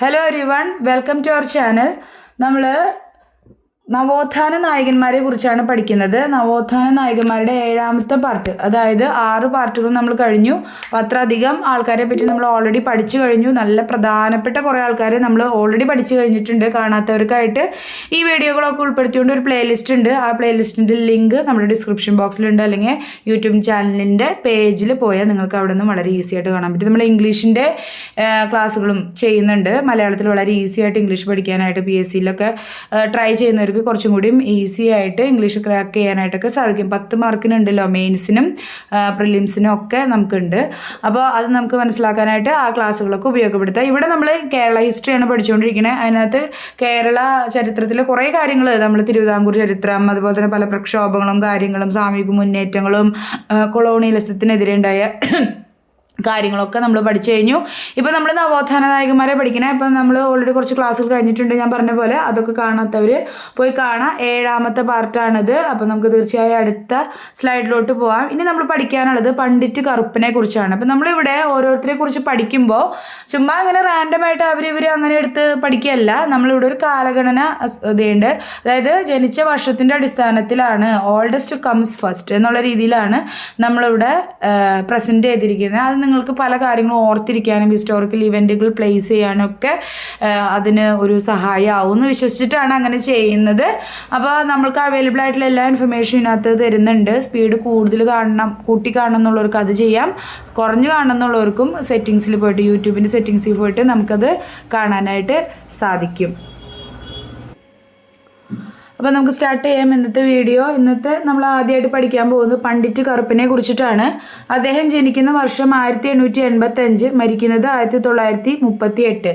Hello everyone welcome to our channel നമ്മൾ നവോത്ഥാന നായകന്മാരെ കുറിച്ചാണ് പഠിക്കുന്നത്. നവോത്ഥാന നായകന്മാരുടെ ഏഴാമത്തെ പാർട്ട് അതായത് ആറ് പാർട്ടുകൾ നമ്മൾ കഴിഞ്ഞു. അത്രയധികം ആൾക്കാരെ പറ്റി നമ്മൾ ഓൾറെഡി പഠിച്ചു കഴിഞ്ഞു. നല്ല പ്രധാനപ്പെട്ട കുറേ ആൾക്കാരെ നമ്മൾ ഓൾറെഡി പഠിച്ചു കഴിഞ്ഞിട്ടുണ്ട് കാണാത്തവർക്കായിട്ട്. ഈ വീഡിയോകളൊക്കെ ഉൾപ്പെടുത്തിക്കൊണ്ട് ഒരു പ്ലേലിസ്റ്റ് ഉണ്ട്. ആ പ്ലേലിസ്റ്റിന്റെ ലിങ്ക് നമ്മുടെ ഡിസ്ക്രിപ്ഷൻ ബോക്സിലുണ്ട് അല്ലെങ്കിൽ യൂട്യൂബ് ചാനലിന്റെ പേജിൽ പോയാൽ നിങ്ങൾക്ക് അവിടെ നിന്ന് വളരെ ഈസി ആയിട്ട് കാണാൻ പറ്റും. നമ്മൾ ഇംഗ്ലീഷിന്റെ ക്ലാസ്സുകളും ചെയ്യുന്നുണ്ട്. മലയാളത്തിൽ വളരെ ഈസി ആയിട്ട് ഇംഗ്ലീഷ് പഠിക്കാനായിട്ട് പി എസ് സിയിലൊക്കെ ട്രൈ ചെയ്യുന്നവർക്ക് കുറച്ചും കൂടിയും ഈസി ആയിട്ട് ഇംഗ്ലീഷ് ക്രാക്ക് ചെയ്യാനായിട്ടൊക്കെ സാധിക്കും. പത്ത് മാർക്കിനുണ്ടല്ലോ മെയിൻസിനും പ്രിലിംസിനും ഒക്കെ നമുക്കുണ്ട്. അപ്പോൾ അത് നമുക്ക് മനസ്സിലാക്കാനായിട്ട് ആ ക്ലാസ്സുകളൊക്കെ ഉപയോഗപ്പെടുത്താം. ഇവിടെ നമ്മൾ കേരള ഹിസ്റ്ററിയാണ് പഠിച്ചുകൊണ്ടിരിക്കുന്നത് അതിനകത്ത് കേരള ചരിത്രത്തിലെ കുറേ കാര്യങ്ങൾ നമ്മൾ തിരുവിതാംകൂർ ചരിത്രം അതുപോലെ തന്നെ പല പ്രക്ഷോഭങ്ങളും കാര്യങ്ങളും സാമൂഹിക മുന്നേറ്റങ്ങളും കൊളോണിയലിസത്തിനെതിരെ ഉണ്ടായ കാര്യങ്ങളൊക്കെ നമ്മൾ പഠിച്ചു കഴിഞ്ഞു. ഇപ്പോൾ നമ്മൾ നവോത്ഥാന നായകന്മാരെ പഠിക്കണേ. ഇപ്പം നമ്മൾ ഓൾറെഡി കുറച്ച് ക്ലാസ്സുകൾ കഴിഞ്ഞിട്ടുണ്ട്. ഞാൻ പറഞ്ഞ പോലെ അതൊക്കെ കാണാത്തവർ പോയി കാണാം. ഏഴാമത്തെ പാർട്ടാണിത് അപ്പം നമുക്ക് തീർച്ചയായും അടുത്ത സ്ലൈഡിലോട്ട് പോവാം. ഇനി നമ്മൾ പഠിക്കാനുള്ളത് പണ്ഡിറ്റ് കറുപ്പിനെ കുറിച്ചാണ്. അപ്പം നമ്മളിവിടെ ഓരോരുത്തരെ കുറിച്ച് പഠിക്കുമ്പോൾ ചുമ്മാ അങ്ങനെ റാൻഡമായിട്ട് അവർ ഇവർ അങ്ങനെ എടുത്ത് പഠിക്കുകയല്ല നമ്മളിവിടെ ഒരു കാലഗണന ഇതുണ്ട്. അതായത് ജനിച്ച വർഷത്തിന്റെ അടിസ്ഥാനത്തിലാണ് ഓൾഡസ്റ്റ് കംസ് ഫസ്റ്റ് എന്നുള്ള രീതിയിലാണ് നമ്മളിവിടെ പ്രസന്റ് ചെയ്തിരിക്കുന്നത്. അത് നിങ്ങൾക്ക് പല കാര്യങ്ങളും ഓർത്തിരിക്കാനും ഹിസ്റ്റോറിക്കൽ ഇവന്റുകൾ പ്ലേസ് ചെയ്യാനൊക്കെ അതിന് ഒരു സഹായമാവും എന്ന് വിശ്വസിച്ചിട്ടാണ് അങ്ങനെ ചെയ്യുന്നത്. അപ്പോൾ നമ്മൾക്ക് അവൈലബിൾ ആയിട്ടുള്ള എല്ലാ ഇൻഫർമേഷനും ഇതിനകത്ത് തരുന്നുണ്ട്. സ്പീഡ് കൂടുതൽ കാണണം കൂട്ടി കാണണം എന്നുള്ളവർക്ക് അത് ചെയ്യാം. കുറഞ്ഞു കാണണം എന്നുള്ളവർക്കും സെറ്റിങ്സിൽ പോയിട്ട് യൂട്യൂബിന്റെ സെറ്റിങ്സിൽ പോയിട്ട് നമുക്കത് കാണാനായിട്ട് സാധിക്കും. അപ്പോൾ നമുക്ക് സ്റ്റാർട്ട് ചെയ്യാം. ഇന്നത്തെ വീഡിയോ ഇന്നത്തെ നമ്മൾ ആദ്യമായിട്ട് പഠിക്കാൻ പോകുന്നത് പണ്ഡിറ്റ് കറുപ്പിനെ കുറിച്ചിട്ടാണ്. അദ്ദേഹം ജനിക്കുന്ന വർഷം ആയിരത്തി എണ്ണൂറ്റി എൺപത്തി അഞ്ച് മരിക്കുന്നത് ആയിരത്തി തൊള്ളായിരത്തി മുപ്പത്തി എട്ട്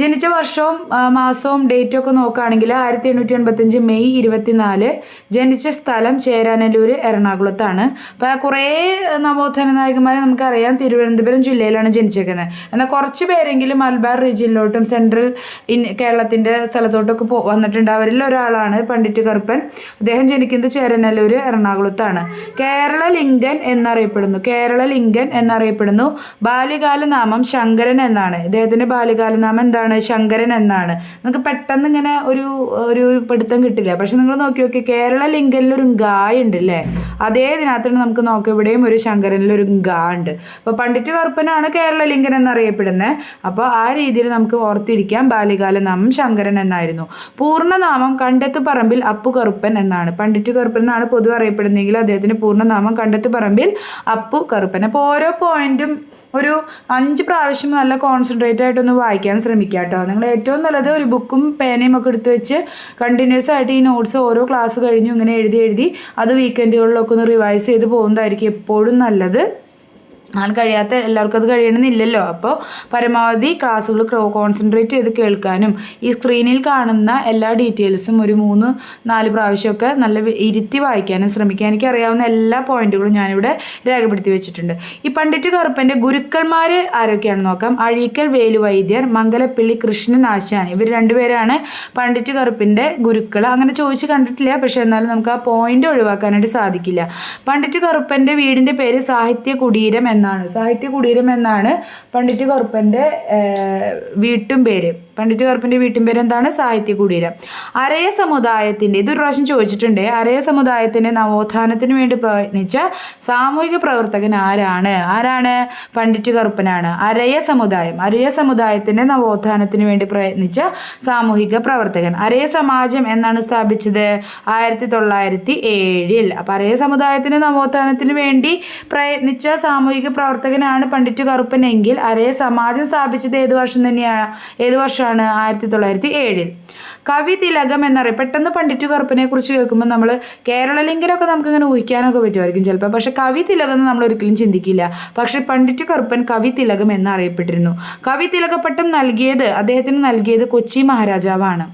ജനിച്ച വർഷവും മാസവും ഡേറ്റും ഒക്കെ നോക്കുകയാണെങ്കിൽ ആയിരത്തി എണ്ണൂറ്റി എൺപത്തഞ്ച് മെയ് ഇരുപത്തിനാല് ജനിച്ച സ്ഥലം ചേരാനല്ലൂർ എറണാകുളത്താണ്. അപ്പോൾ കുറേ നവോത്ഥാന നായകന്മാരെ നമുക്കറിയാം. തിരുവനന്തപുരം ജില്ലയിലാണ് ജനിച്ചേക്കുന്നത്. എന്നാൽ കുറച്ച് പേരെങ്കിലും മലബാർ റീജിയനിലോട്ടും സെൻട്രൽ ഇൻ കേരളത്തിന്റെ സ്ഥലത്തോട്ടൊക്കെ പോ വന്നിട്ടുണ്ട്. അവരിൽ ഒരാളാണ് പണ്ഡിറ്റ് കറുപ്പൻ. അദ്ദേഹം ജനിക്കുന്നത് ചേരനല്ലൂർ എറണാകുളത്താണ്. കേരള ലിംഗൻ എന്നറിയപ്പെടുന്നു. കേരള ലിംഗൻ എന്നറിയപ്പെടുന്നു. ബാല്യകാലനാമം ശങ്കരൻ എന്നാണ്. ഇദ്ദേഹത്തിന്റെ ബാല്യകാല നാമം എന്താണ് ശങ്കരൻ എന്നാണ്. നമുക്ക് പെട്ടെന്ന് ഇങ്ങനെ ഒരു ഒരു പിടുത്തം കിട്ടില്ല. പക്ഷെ നിങ്ങൾ നോക്കി നോക്കി കേരള ലിംഗനിൽ ഒരു ഗായ ഉണ്ട് അല്ലേ അതേ ദിനത്തിന് നമുക്ക് നോക്കി. ഇവിടെയും ഒരു ശങ്കരനിൽ ഒരു ഗാ ഉണ്ട്. അപ്പോൾ പണ്ഡിറ്റ് കറുപ്പനാണ് കേരള ലിംഗൻ എന്നറിയപ്പെടുന്നത്. അപ്പോൾ ആ രീതിയിൽ നമുക്ക് ഓർത്തിരിക്കാം. ബാല്യകാല നാമം ശങ്കരൻ എന്നായിരുന്നു. പൂർണനാമം കണ്ടെത്തു പറമ്പിൽ അപ്പു കറുപ്പൻ എന്നാണ്. പണ്ഡിറ്റ് കറുപ്പൻ എന്നാണ് പൊതുവെ അറിയപ്പെടുന്നതെങ്കിൽ അദ്ദേഹത്തിന്റെ പൂർണനാമം കണ്ടെത്തു പറമ്പിൽ അപ്പു കറുപ്പൻ അപ്പോൾ ഓരോ പോയിന്റും ഒരു അഞ്ച് പ്രാവശ്യം നല്ല കോൺസെൻട്രേറ്റ് ആയിട്ടൊന്ന് വായിക്കാൻ ശ്രമിക്കുക കേട്ടോ നിങ്ങൾ ഏറ്റവും നല്ലത് ഒരു ബുക്കും പേനയും ഒക്കെ എടുത്ത് വെച്ച് കണ്ടിന്യൂസ് ആയിട്ട് ഈ നോട്ട്സ് ഓരോ ക്ലാസ് കഴിഞ്ഞു ഇങ്ങനെ എഴുതി എഴുതി അത് വീക്കെൻഡുകളിലൊക്കെ ഒന്ന് റിവൈസ് ചെയ്ത് പോകുന്നതായിരിക്കും എപ്പോഴും നല്ലത്. ആണ് കഴിയാത്ത എല്ലാവർക്കും അത് കഴിയണമെന്നില്ലല്ലോ. അപ്പോൾ പരമാവധി ക്ലാസ്സുകൾ കോൺസെൻട്രേറ്റ് ചെയ്ത് കേൾക്കാനും ഈ സ്ക്രീനിൽ കാണുന്ന എല്ലാ ഡീറ്റെയിൽസും ഒരു മൂന്ന് നാല് പ്രാവശ്യമൊക്കെ നല്ല ഇരുത്തി വായിക്കാനും ശ്രമിക്കുക എനിക്കറിയാവുന്ന എല്ലാ പോയിന്റുകളും ഞാനിവിടെ രേഖപ്പെടുത്തി വെച്ചിട്ടുണ്ട്. ഈ പണ്ഡിറ്റ് കറുപ്പന്റെ ഗുരുക്കന്മാർ ആരൊക്കെയാണെന്ന് നോക്കാം. അഴീക്കൽ വേലുവൈദ്യർ മംഗലപ്പിള്ളി കൃഷ്ണൻ ആശാൻ ഇവർ രണ്ടുപേരാണ് പണ്ഡിറ്റ് കറുപ്പിന്റെ ഗുരുക്കൾ അങ്ങനെ ചോദിച്ച് കണ്ടിട്ടില്ല പക്ഷേ എന്നാലും നമുക്ക് ആ പോയിന്റ് ഒഴിവാക്കാനായിട്ട് സാധിക്കില്ല. പണ്ഡിറ്റ് കറുപ്പന്റെ വീടിന്റെ പേര് സാഹിത്യ കുടീരം എന്നാണ്. സാഹിത്യ കുടീരം എന്നാണ് പണ്ഡിറ്റ് കറുപ്പന്റെ വീട്ടും പേര്. പണ്ഡിറ്റ് കറുപ്പിന്റെ വീട്ടിൻ പേര് എന്താണ് സാഹിത്യ കുടീരം. അരയ സമുദായത്തിന്റെ ഇതൊരു പ്രാവശ്യം ചോദിച്ചിട്ടുണ്ട്. അരയ സമുദായത്തിന്റെ നവോത്ഥാനത്തിന് വേണ്ടി പ്രയത്നിച്ച സാമൂഹിക പ്രവർത്തകൻ ആരാണ്? ആരാണ് പണ്ഡിറ്റ് കറുപ്പനാണ്? അരയ സമുദായം അരയ സമുദായത്തിന്റെ നവോത്ഥാനത്തിന് വേണ്ടി പ്രയത്നിച്ച സാമൂഹിക പ്രവർത്തകൻ. അരയ സമാജം എന്നാണ് സ്ഥാപിച്ചത് ആയിരത്തി തൊള്ളായിരത്തി ഏഴിൽ അപ്പം അരയ സമുദായത്തിന്റെ നവോത്ഥാനത്തിന് വേണ്ടി പ്രയത്നിച്ച സാമൂഹിക പ്രവർത്തകനാണ് പണ്ഡിറ്റ് കറുപ്പൻ എങ്കിൽ അരയ സമാജം സ്ഥാപിച്ചത് ഏത് വർഷം തന്നെയാണ് ഏത് വർഷമാണ് ആയിരത്തി തൊള്ളായിരത്തി ഏഴിൽ കവി തിലകം എന്നറിയ പെട്ടെന്ന് പണ്ഡിറ്റ് കറുപ്പിനെ കുറിച്ച് കേൾക്കുമ്പോൾ നമ്മൾ കേരള ലിംഗനൊക്കെ നമുക്ക് ഇങ്ങനെ ഊഹിക്കാനൊക്കെ പറ്റുമായിരിക്കും ചിലപ്പോൾ പക്ഷേ കവി തിലകം എന്ന് നമ്മൾ ഒരിക്കലും ചിന്തിക്കില്ല. പക്ഷേ പണ്ഡിറ്റ് കറുപ്പൻ കവി തിലകം എന്നറിയപ്പെട്ടിരുന്നു. കവി തിലകപ്പട്ടം നൽകിയത് അദ്ദേഹത്തിന് നൽകിയത് കൊച്ചി മഹാരാജാവാണ്.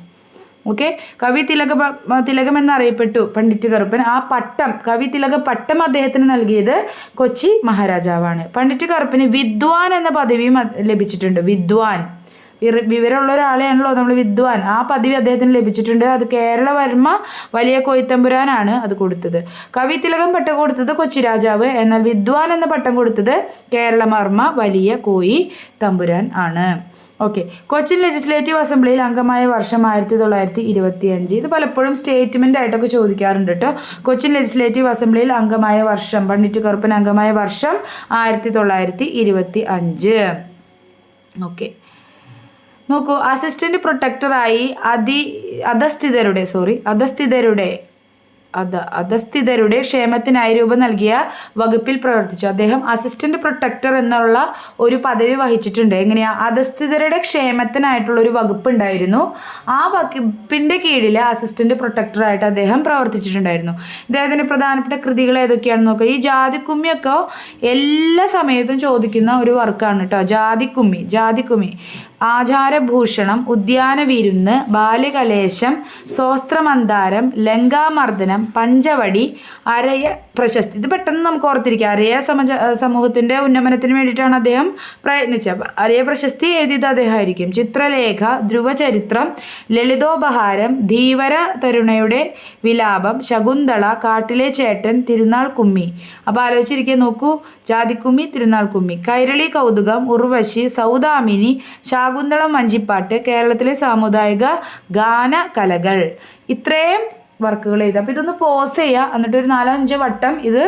ഓക്കെ? കവി തിലക തിലകം എന്നറിയപ്പെട്ടു പണ്ഡിറ്റ് കറുപ്പൻ ആ പട്ടം കവി തിലക പട്ടം അദ്ദേഹത്തിന് നൽകിയത് കൊച്ചി മഹാരാജാവാണ്. പണ്ഡിറ്റ് കറുപ്പിന് വിദ്വാൻ എന്ന പദവിയും ലഭിച്ചിട്ടുണ്ട്. വിദ്വാൻ. വിവരമുള്ള ഒരാളെയാണല്ലോ നമ്മൾ വിദ്വാൻ. ആ പദവി അദ്ദേഹത്തിന് ലഭിച്ചിട്ടുണ്ട്. അത് കേരളവർമ്മ വലിയ കൊയ്ത്തമ്പുരാനാണ് അത് കൊടുത്തത്. കവി തിലകം പട്ടം കൊടുത്തത് കൊച്ചി രാജാവ്. എന്നാൽ വിദ്വാൻ എന്ന പട്ടം കൊടുത്തത് കേരളവർമ്മ വലിയ കോയി തമ്പുരാൻ ആണ്. ഓക്കെ. കൊച്ചിൻ ലെജിസ്ലേറ്റീവ് അസംബ്ലിയിൽ അംഗമായ വർഷം ആയിരത്തി തൊള്ളായിരത്തി ഇരുപത്തി അഞ്ച് ഇത് പലപ്പോഴും സ്റ്റേറ്റ്മെന്റ് ആയിട്ടൊക്കെ ചോദിക്കാറുണ്ട് കേട്ടോ കൊച്ചിൻ ലെജിസ്ലേറ്റീവ് അസംബ്ലിയിൽ അംഗമായ വർഷം പണ്ഡിറ്റ് കറുപ്പൻ അംഗമായ വർഷം ആയിരത്തി തൊള്ളായിരത്തി ഇരുപത്തി അഞ്ച് ഓക്കെ. നോക്കൂ അസിസ്റ്റന്റ് പ്രൊട്ടക്ടറായി അതി അധസ്ഥിതരുടെ സോറി അധസ്ഥിതരുടെ അധ അധസ്ഥിതരുടെ ക്ഷേമത്തിനായി രൂപം നൽകിയ വകുപ്പിൽ പ്രവർത്തിച്ചു. അദ്ദേഹം അസിസ്റ്റന്റ് പ്രൊട്ടക്ടർ എന്നുള്ള ഒരു പദവി വഹിച്ചിട്ടുണ്ട്. എങ്ങനെയാ? അധസ്ഥിതരുടെ ക്ഷേമത്തിനായിട്ടുള്ള ഒരു വകുപ്പ് ഉണ്ടായിരുന്നു ആ വകുപ്പിന്റെ കീഴിൽ അസിസ്റ്റന്റ് പ്രൊട്ടക്ടറായിട്ട് അദ്ദേഹം പ്രവർത്തിച്ചിട്ടുണ്ടായിരുന്നു. അദ്ദേഹത്തിന്റെ പ്രധാനപ്പെട്ട കൃതികൾ ഏതൊക്കെയാണെന്ന് നോക്കുക ഈ ജാതിക്കുമ്മിയൊക്കെ എല്ലാ സമയത്തും ചോദിക്കുന്ന ഒരു വർക്കാണ് കേട്ടോ. ജാതിക്കുമ്മി ജാതിക്കുമ്മി. ആചാരഭൂഷണം ഉദ്യാനവിരുന്ന് ബാലകലേശം സ്വസ്ത്രമന്താരം ലങ്കാമർദ്ദനം പഞ്ചവടി അരയ പ്രശസ്തി. ഇത് പെട്ടെന്ന് നമുക്ക് ഓർത്തിരിക്കാം. അരയ സമജ സമൂഹത്തിന്റെ ഉന്നമനത്തിന് വേണ്ടിയിട്ടാണ് അദ്ദേഹം പ്രയത്നിച്ചത്. അരയ പ്രശസ്തി എഴുതിയത് അദ്ദേഹമായിരിക്കും. ചിത്രലേഖ ധ്രുവചരിത്രം ലളിതോപഹാരം ധീവര തരുണയുടെ വിലാപം ശകുന്തള കാട്ടിലെ ചേട്ടൻ തിരുനാൾ കുമ്മി. അപ്പോൾ ആലോചിച്ചിരിക്കുക നോക്കൂ. ജാതിക്കുമ്മി തിരുനാൾ കുമ്മി. കൈരളി കൗതുകം ഉർവശി സൗദാമിനി ശാകുന്തളം വഞ്ചിപ്പാട്ട് കേരളത്തിലെ സാമുദായിക ഗാന കലകൾ ഇത്രയും വർക്കുകൾ ചെയ്ത്. അപ്പോൾ ഇതൊന്ന് പോസ് ചെയ്യുക എന്നിട്ട് ഒരു നാലോ അഞ്ചോ വട്ടം ഇത്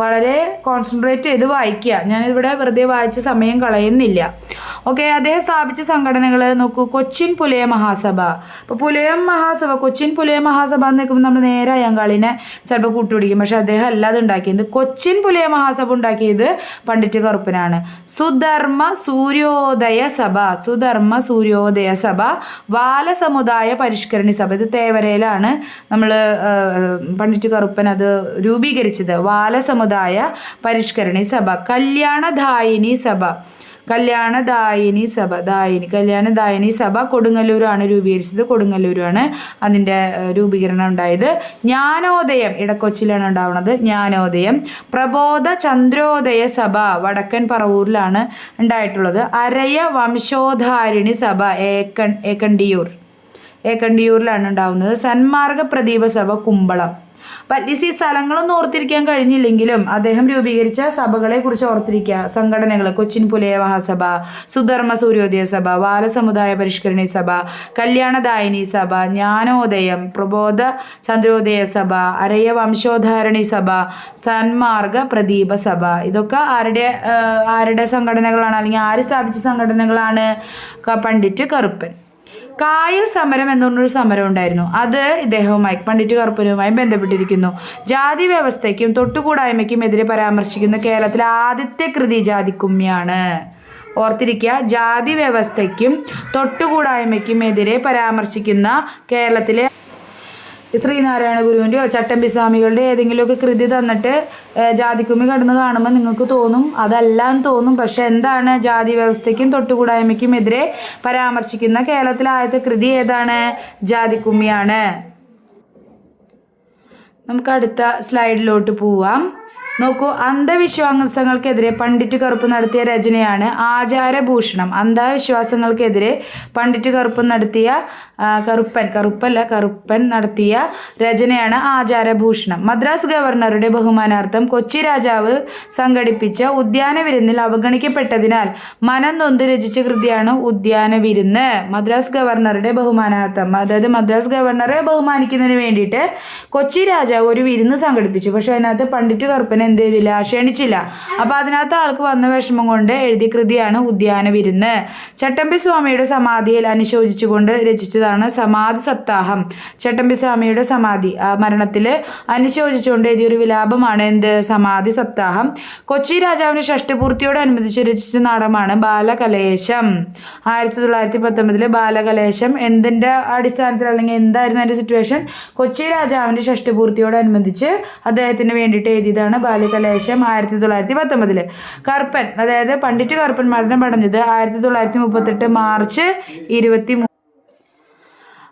വളരെ കോൺസെൻട്രേറ്റ് ചെയ്ത് വായിക്കുക. ഞാനിവിടെ വെറുതെ വായിച്ച സമയം കളയുന്നില്ല. ഓക്കെ അദ്ദേഹം സ്ഥാപിച്ച സംഘടനകൾ നോക്കൂ. കൊച്ചിൻ പുലയ മഹാസഭ. അപ്പോൾ പുലയം മഹാസഭ കൊച്ചിൻ പുലയ മഹാസഭ എന്ന് നിൽക്കുമ്പോൾ നമ്മൾ നേരെ അയ്യങ്കാളിനെ ചിലപ്പോൾ കൂട്ടുപിടിക്കും. പക്ഷെ അദ്ദേഹം അല്ലാതെ ഉണ്ടാക്കിയത്. കൊച്ചിൻ പുലയ മഹാസഭ ഉണ്ടാക്കിയത് പണ്ഡിറ്റ് കറുപ്പനാണ്. സുധർമ്മ സൂര്യോദയ സഭ. സുധർമ്മ സൂര്യോദയ സഭ. ബാലസമുദായ പരിഷ്കരണി സഭ. ഇത് തേവരയിലാണ് നമ്മൾ പണ്ഡിറ്റ് കറുപ്പൻ അത് രൂപീകരിച്ചത്. ബാലസമുദായ പരിഷ്കരണി സഭ കല്യാണദായിനി സഭ കല്യാണദായിനി സഭ ദായിനി കല്യാണദായിനി സഭ കൊടുങ്ങല്ലൂരാണ് രൂപീകരിച്ചത്. കൊടുങ്ങല്ലൂരാണ് അതിന്റെ രൂപീകരണം ഉണ്ടായത്. ജ്ഞാനോദയം ഇടക്കൊച്ചിലാണ് ഉണ്ടാവുന്നത് ജ്ഞാനോദയം പ്രബോധ ചന്ദ്രോദയ സഭ വടക്കൻ പറവൂരിലാണ് ഉണ്ടായിട്ടുള്ളത്. അരയ വംശോധാരിണി സഭ ഏക്കൺ ഏക്കണ്ടിയൂർ. ഏക്കണ്ടിയൂരിലാണ് ഉണ്ടാവുന്നത്. സന്മാർഗ പ്രദീപ സഭ കുമ്പളം. പറ്റ്ലീസ്റ്റ് ഈ സ്ഥലങ്ങളൊന്നും ഓർത്തിരിക്കാൻ കഴിഞ്ഞില്ലെങ്കിലും അദ്ദേഹം രൂപീകരിച്ച സഭകളെ കുറിച്ച് ഓർത്തിരിക്കുക. സംഘടനകൾ കൊച്ചിൻ പുലയ മഹാസഭ സുധർമ്മ സൂര്യോദയ സഭ ബാലസമുദായ പരിഷ്കരണി സഭ കല്യാണദായിനി സഭ ജ്ഞാനോദയം പ്രബോധ ചന്ദ്രോദയ സഭ അരയ വംശോദ്ധാരണി സഭ സന്മാർഗ പ്രദീപ സഭ. ഇതൊക്കെ ആരുടെ ആരുടെ സംഘടനകളാണ്? അല്ലെങ്കിൽ ആര് സ്ഥാപിച്ച സംഘടനകളാണ്? പണ്ഡിറ്റ് കറുപ്പൻ. കായൽ സമരം എന്നൊരു സമരം ഉണ്ടായിരുന്നു. അത് ഇദ്ദേഹവുമായി പണ്ഡിറ്റ് കറുപ്പനുമായി ബന്ധപ്പെട്ടിരിക്കുന്നു. ജാതി വ്യവസ്ഥയ്ക്കും തൊട്ടുകൂടായ്മയ്ക്കും എതിരെ പരാമർശിക്കുന്ന കേരളത്തിലെ ആദ്യത്തെ കൃതി ജാതിക്കുമ്മിയാണ് ഓർത്തിരിക്കുക ജാതി വ്യവസ്ഥയ്ക്കും തൊട്ടുകൂടായ്മയ്ക്കും എതിരെ പരാമർശിക്കുന്ന കേരളത്തിലെ ശ്രീനാരായണ ഗുരുവിന്റെയോ ചട്ടമ്പി സ്വാമികളുടെ ഏതെങ്കിലുമൊക്കെ കൃതി തന്നിട്ട് ജാതിക്കുമ്മി കടന്ന് കാണുമ്പോൾ നിങ്ങൾക്ക് തോന്നും അതെല്ലാം തോന്നും. പക്ഷെ എന്താണ് ജാതി വ്യവസ്ഥയ്ക്കും തൊട്ടുകൂടായ്മയ്ക്കും എതിരെ പരാമർശിക്കുന്ന കേരളത്തിലെ ആദ്യത്തെ കൃതി ഏതാണ്? ജാതിക്കുമ്മിയാണ്. നമുക്ക് അടുത്ത സ്ലൈഡിലോട്ട് പോവാം. നോക്കൂ അന്ധവിശ്വാസങ്ങൾക്കെതിരെ പണ്ഡിറ്റ് കറുപ്പ് നടത്തിയ രചനയാണ് ആചാരഭൂഷണം. അന്ധവിശ്വാസങ്ങൾക്കെതിരെ പണ്ഡിറ്റ് കറുപ്പ് നടത്തിയ കറുപ്പൻ കറുപ്പല്ല കറുപ്പൻ നടത്തിയ രചനയാണ് ആചാരഭൂഷണം. മദ്രാസ് ഗവർണറുടെ ബഹുമാനാർത്ഥം കൊച്ചി രാജാവ് സംഘടിപ്പിച്ച ഉദ്യാന വിരുന്നിൽ അവഗണിക്കപ്പെട്ടതിനാൽ മനം നൊന്ത് രചിച്ച കൃതിയാണ് ഉദ്യാന വിരുന്ന്. മദ്രാസ് ഗവർണറുടെ ബഹുമാനാർത്ഥം അതായത് മദ്രാസ് ഗവർണറെ ബഹുമാനിക്കുന്നതിന് വേണ്ടിയിട്ട് കൊച്ചി രാജാവ് ഒരു വിരുന്ന് സംഘടിപ്പിച്ചു. പക്ഷേ അതിനകത്ത് പണ്ഡിറ്റ് കറുപ്പൻ എന്ത് ചെയ്തില്ല ക്ഷണിച്ചില്ല അപ്പോൾ അതിനകത്ത് ആൾക്ക് വന്ന വിഷമം കൊണ്ട് എഴുതിയ കൃതിയാണ് ഉദ്യാന വിരുന്ന്. ചട്ടമ്പി സ്വാമിയുടെ സമാധിയിൽ അനുശോചിച്ചുകൊണ്ട് രചിച്ചതാണ് സമാധി സപ്താഹം. ചട്ടമ്പി സ്വാമിയുടെ സമാധി ആ മരണത്തിൽ അനുശോചിച്ചുകൊണ്ട് എഴുതിയൊരു വിലാപമാണ് എന്ത്? സമാധി സപ്താഹം. കൊച്ചി രാജാവിന്റെ ഷഷ്ടിപൂർത്തിയോടനുബന്ധിച്ച് രചിച്ച നാടമാണ് ബാലകലേശം. ആയിരത്തി തൊള്ളായിരത്തി പത്തൊമ്പതിലെ ബാലകലേശം എന്തിന്റെ അടിസ്ഥാനത്തിൽ അല്ലെങ്കിൽ എന്തായിരുന്നു അതിന്റെ സിറ്റുവേഷൻ കൊച്ചി രാജാവിന്റെ ഷഷ്ടിപൂർത്തിയോടനുബന്ധിച്ച് അദ്ദേഹത്തിന് വേണ്ടിയിട്ട് എഴുതിയതാണ് ബാലകലേശം ആയിരത്തി തൊള്ളായിരത്തി പത്തൊമ്പതിൽ കറുപ്പൻ അതായത് പണ്ഡിറ്റ് കറുപ്പൻ മരണം അടഞ്ഞത് ആയിരത്തി തൊള്ളായിരത്തി മുപ്പത്തെട്ട് മാർച്ച് ഇരുപത്തി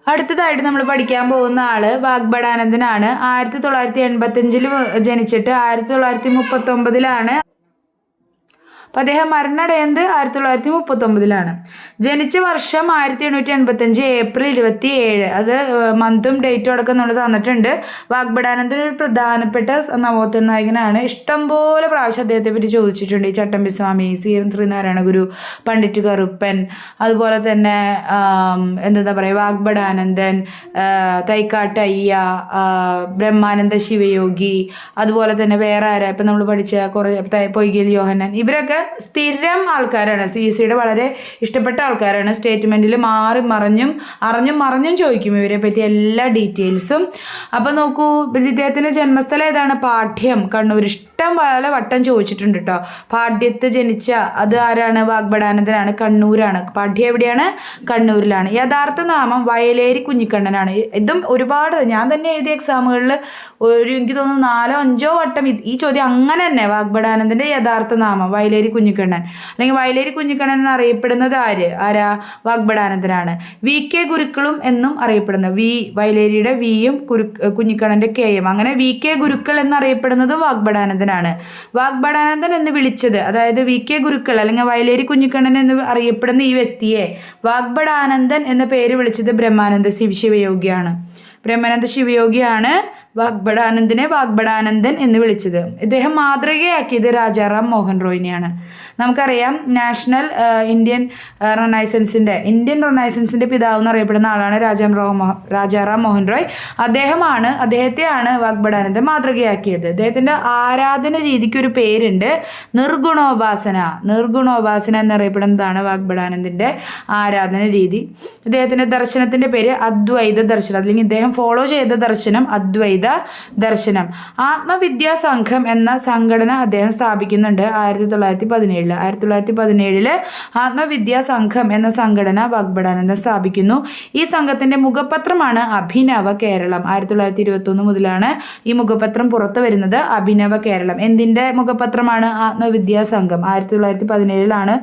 അടുത്തതായിട്ട് നമ്മൾ പഠിക്കാൻ പോകുന്ന ആൾ വാഗ്ബടാനന്ദനാണ് ആയിരത്തി തൊള്ളായിരത്തി എൺപത്തി അഞ്ചിൽ ജനിച്ചിട്ട് ആയിരത്തി തൊള്ളായിരത്തി മുപ്പത്തി ഒമ്പതിലാണ് അപ്പോൾ അദ്ദേഹം മരണടയുന്നത് ആയിരത്തി തൊള്ളായിരത്തി മുപ്പത്തൊമ്പതിലാണ് ജനിച്ച വർഷം ആയിരത്തി എണ്ണൂറ്റി എൺപത്തഞ്ച് ഏപ്രിൽ ഇരുപത്തി ഏഴ് അത് മന്തും ഡേറ്റും അടക്കം നമ്മൾ തന്നിട്ടുണ്ട്. വാഗ്ബടാനന്ദൻ ഒരു പ്രധാനപ്പെട്ട നവോത്ഥന നായകനാണ്. ഇഷ്ടംപോലെ പ്രാവശ്യം അദ്ദേഹത്തെ പറ്റി ചോദിച്ചിട്ടുണ്ട്. ഈ ചട്ടമ്പി സ്വാമി സി എം ശ്രീനാരായണ ഗുരു പണ്ഡിറ്റ് കറുപ്പൻ അതുപോലെ തന്നെ എന്താ പറയുക വാഗ്ബടാനന്ദൻ അയ്യ ബ്രഹ്മാനന്ദ ശിവയോഗി അതുപോലെ തന്നെ വേറെ ആരാ? ഇപ്പം നമ്മൾ പഠിച്ച കുറേ പൊയ്കയിൽ യോഹനൻ ഇവരൊക്കെ സ്ഥിരം ആൾക്കാരാണ്. സി സിയുടെ വളരെ ഇഷ്ടപ്പെട്ട ആൾക്കാരാണ്. സ്റ്റേറ്റ്മെന്റിൽ മാറി മറിഞ്ഞും അറിഞ്ഞും മറിഞ്ഞും ചോദിക്കും ഇവരെ പറ്റി എല്ലാ ഡീറ്റെയിൽസും. അപ്പോൾ നോക്കൂ ഇദ്ദേഹത്തിന്റെ ജന്മസ്ഥലം ഏതാണ്? പാഠ്യം കണ്ണൂർ. ഇഷ്ടം പോലെ വട്ടം ചോദിച്ചിട്ടുണ്ട് കേട്ടോ പാഠ്യത്ത് ജനിച്ച അത് ആരാണ്? വാഗ്ബടാനന്ദനാണ് കണ്ണൂരാണ്. പാഠ്യ എവിടെയാണ്? കണ്ണൂരിലാണ്. യഥാർത്ഥ നാമം വയലേരി കുഞ്ഞിക്കണ്ണനാണ്. ഇതും ഒരുപാട് ഞാൻ തന്നെ എഴുതിയ എക്സാമുകളിൽ ഒരു എനിക്ക് തോന്നുന്നു നാലോ അഞ്ചോ വട്ടം ഈ ചോദ്യം അങ്ങനെ തന്നെ. വാഗ്ബടാനന്ദന്റെ യഥാർത്ഥ നാമം വയലേരി കുഞ്ഞിക്കണ്ണൻ. അല്ലെങ്കിൽ വയലേരി കുഞ്ഞിക്കണ്ണൻ എന്ന് അറിയപ്പെടുന്നത് ആര്? ആരാ? വാഗ്ബടാനന്ദനാണ് വി കെ ഗുരുക്കളും എന്നും അറിയപ്പെടുന്നത് വി വയലേരിയുടെ വിയും കുരു കുഞ്ഞിക്കണ്ണന്റെ കെയും അങ്ങനെ വി കെ ഗുരുക്കൾ എന്നറിയപ്പെടുന്നതും വാഗ്ബടാനന്ദനാണ് വാഗ്ബടാനന്ദൻ എന്ന് വിളിച്ചത്. അതായത് വി കെ ഗുരുക്കൾ അല്ലെങ്കിൽ വയലേരി കുഞ്ഞിക്കണ്ണൻ എന്ന് അറിയപ്പെടുന്ന ഈ വ്യക്തിയെ വാഗ്ബടാനന്ദൻ എന്ന പേര് വിളിച്ചത് ബ്രഹ്മാനന്ദ ശിവ ശിവയോഗിയാണ് ബ്രഹ്മാനന്ദ ശിവയോഗിയാണ് വാഗ്ബടാനന്ദനെ വാഗ്ബടാനന്ദൻ എന്ന് വിളിച്ചത്. ഇദ്ദേഹം മാതൃകയാക്കിയത് രാജാറാം മോഹൻ റോയിനെയാണ്. നമുക്കറിയാം നാഷണൽ ഇന്ത്യൻ റൊണൈസൻസിന്റെ ഇന്ത്യൻ റൊണൈസൻസിന്റെ പിതാവ് എന്നറിയപ്പെടുന്ന ആളാണ് രാജാം റോ രാജാറാം മോഹൻ റോയ്. അദ്ദേഹമാണ് അദ്ദേഹത്തെയാണ് വാഗ്ബടാനന്ദൻ മാതൃകയാക്കിയത്. അദ്ദേഹത്തിന്റെ ആരാധന രീതിക്ക് ഒരു പേരുണ്ട് നിർഗുണോപാസന. നിർഗുണോപാസന എന്നറിയപ്പെടുന്നതാണ് വാഗ്ബടാനന്ദന്റെ ആരാധന രീതി. ഇദ്ദേഹത്തിന്റെ ദർശനത്തിന്റെ പേര് അദ്വൈത ദർശനം. അല്ലെങ്കിൽ ഇദ്ദേഹം ഫോളോ ചെയ്ത ദർശനം അദ്വൈത ദർശനം. ആത്മവിദ്യാ സംഘം എന്ന സംഘടന അദ്ദേഹം സ്ഥാപിക്കുന്നുണ്ട് ആയിരത്തി തൊള്ളായിരത്തി പതിനേഴിൽ ആയിരത്തി തൊള്ളായിരത്തി പതിനേഴിൽ ആത്മവിദ്യാ സംഘം എന്ന സംഘടന വാഗ്ബടാനന്ദൻ സ്ഥാപിക്കുന്നു. ഈ സംഘത്തിന്റെ മുഖപത്രമാണ് അഭിനവ കേരളം. ആയിരത്തി തൊള്ളായിരത്തി ഇരുപത്തൊന്ന് മുതലാണ് ഈ മുഖപത്രം പുറത്തു വരുന്നത് അഭിനവ കേരളം. എന്തിന്റെ മുഖപത്രമാണ് ആത്മവിദ്യാ സംഘം ആയിരത്തി തൊള്ളായിരത്തി പതിനേഴിലാണ്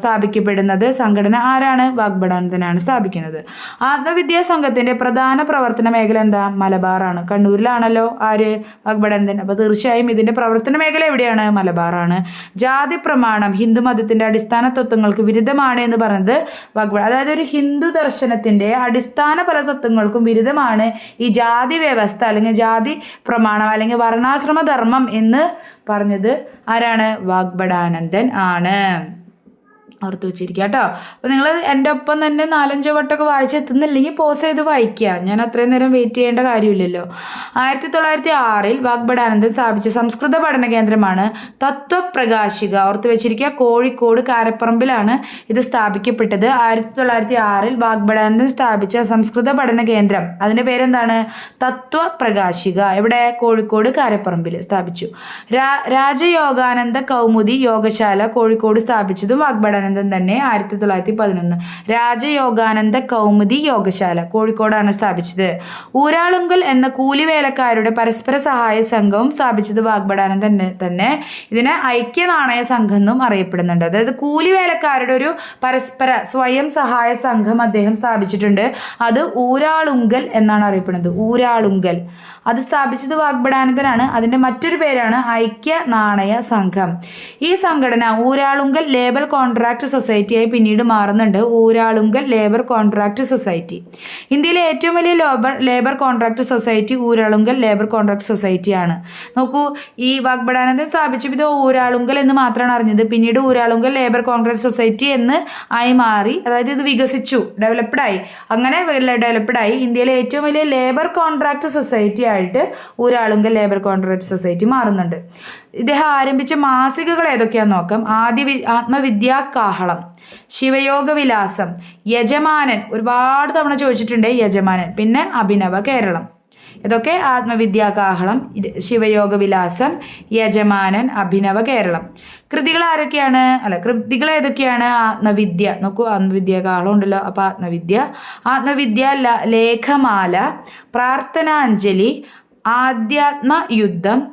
സ്ഥാപിക്കപ്പെടുന്നത്. സംഘടന ആരാണ്? വാഗ്ബടാനന്ദനാണ് സ്ഥാപിക്കുന്നത്. ആത്മവിദ്യാ സംഘത്തിന്റെ പ്രധാന പ്രവർത്തന മേഖല എന്താ? മലബാറാണ്. കണ്ണൂരിലാണല്ലോ ആര്? അക്ബടന്തൻ അപ്പോൾ തീർച്ചയായും ഇതിന്റെ പ്രവർത്തന മേഖല എവിടെയാണ്? മലബാറാണ്. ജാതി പ്രമാണം ഹിന്ദു മതത്തിന്റെ അടിസ്ഥാന തത്വങ്ങൾക്ക് വിരുദ്ധമാണ് എന്ന് പറയുന്നത് വാഗ്ബട അതായത് ഒരു ഹിന്ദു ദർശനത്തിന്റെ അടിസ്ഥാന പല തത്വങ്ങൾക്കും വിരുദ്ധമാണ് ഈ ജാതി വ്യവസ്ഥ അല്ലെങ്കിൽ ജാതി പ്രമാണം അല്ലെങ്കിൽ വർണാശ്രമ ധർമ്മം എന്ന് പറഞ്ഞത് ആരാണ്? വാഗ്ബടാനന്ദൻ ആണ്. ഓർത്ത് വെച്ചിരിക്കുക കേട്ടോ. അപ്പോൾ നിങ്ങൾ എന്റെ ഒപ്പം തന്നെ നാലഞ്ചോ വട്ടമൊക്കെ വായിച്ചെത്തുന്നില്ലെങ്കിൽ പോസ് ചെയ്ത് വായിക്കുക. ഞാൻ അത്രയും നേരം വെയിറ്റ് ചെയ്യേണ്ട കാര്യമില്ലല്ലോ. ആയിരത്തി തൊള്ളായിരത്തി ആറിൽ വാഗ്ബടാനന്ദൻ സ്ഥാപിച്ച സംസ്കൃത പഠന കേന്ദ്രമാണ് തത്വപ്രകാശിക. ഓർത്ത് വെച്ചിരിക്കുക കോഴിക്കോട് കാരപ്പറമ്പിലാണ് ഇത് സ്ഥാപിക്കപ്പെട്ടത്. ആയിരത്തി തൊള്ളായിരത്തി ആറിൽ വാഗ്ബടാനന്ദൻ സ്ഥാപിച്ച സംസ്കൃത പഠന കേന്ദ്രം. അതിന്റെ പേരെന്താണ്? തത്വപ്രകാശിക. എവിടെ കോഴിക്കോട് കാരപ്പറമ്പിൽ സ്ഥാപിച്ചു. രാജയോഗാനന്ദ കൗമുദി യോഗശാല കോഴിക്കോട് സ്ഥാപിച്ചതും വാഗ്ബടാനന്ദൻ തന്നെ ആയിരത്തി തൊള്ളായിരത്തി പതിനൊന്ന് രാജയോഗാനന്ദ കൗമുദി യോഗശാല കോഴിക്കോടാണ് സ്ഥാപിച്ചത്. ഊരാളുങ്കൽ എന്ന കൂലിവേലക്കാരുടെ പരസ്പര സഹായ സംഘവും സ്ഥാപിച്ചത് വാഗ്ബടാനന്ദ തന്നെ ഇതിനെ ഐക്യ നാണയ സംഘം എന്നും അറിയപ്പെടുന്നുണ്ട്. അതായത് കൂലിവേലക്കാരുടെ ഒരു പരസ്പര സ്വയം സഹായ സംഘം അദ്ദേഹം സ്ഥാപിച്ചിട്ടുണ്ട്. അത് ഊരാളുങ്കൽ എന്നാണ് അറിയപ്പെടുന്നത്. ഊരാളുങ്കൽ. അത് സ്ഥാപിച്ചത് വാഗ്ബടാനന്ദനാണ് അതിന്റെ മറ്റൊരു പേരാണ് ഐക്യ നാണയ സംഘം. ഈ സംഘടന ഊരാളുങ്കൽ ലേബർ കോൺട്രാക്ട് സൊസൈറ്റിയായി പിന്നീട് മാറുന്നുണ്ട്. Uralungal labour contract society. ഇന്ത്യയിലെ ഏറ്റവും വലിയ labour labour contract society Uralungal labour contract സൊസൈറ്റിയാണ് നോക്കൂ ഈ വാഗ്ബടാനന്ദൻ സ്ഥാപിച്ച ഇത് ഊരാളുങ്കൽ എന്ന് മാത്രമാണ് അറിഞ്ഞത്. പിന്നീട് ഊരാളുങ്കൽ ലേബർ കോൺട്രാക്ട് സൊസൈറ്റി എന്ന് ആയി മാറി. അതായത് ഇത് വികസിച്ചു ഡെവലപ്ഡായി അങ്ങനെ ഡെവലപ്ഡായി ഇന്ത്യയിലെ ഏറ്റവും വലിയ ലേബർ കോൺട്രാക്ട് സൊസൈറ്റി ആയിട്ട് ഊരാളുങ്കൽ ലേബർ കോൺട്രാക്ട് സൊസൈറ്റി മാറുന്നുണ്ട്. ഇദ്ദേഹം ആരംഭിച്ച മാസികകൾ ഏതൊക്കെയാണെന്ന് നോക്കാം. ആദ്യ വി ആത്മവിദ്യാ കാഹളം ശിവയോഗ വിലാസം യജമാനൻ. ഒരുപാട് തവണ ചോദിച്ചിട്ടുണ്ട് യജമാനൻ പിന്നെ അഭിനവ കേരളം. ഇതൊക്കെ ആത്മവിദ്യാകാഹളം ശിവയോഗവിലാസം ശിവയോഗ വിലാസം യജമാനൻ അഭിനവ കേരളം. കൃതികൾ ആരൊക്കെയാണ്? അല്ല കൃതികൾ ഏതൊക്കെയാണ്? ആത്മവിദ്യ. നോക്കൂ ആത്മവിദ്യ കാഹളം ഉണ്ടല്ലോ. അപ്പോൾ ആത്മവിദ്യ. ആത്മവിദ്യ ലേഖമാല പ്രാർത്ഥനാഞ്ജലി ആധ്യാത്മ യുദ്ധം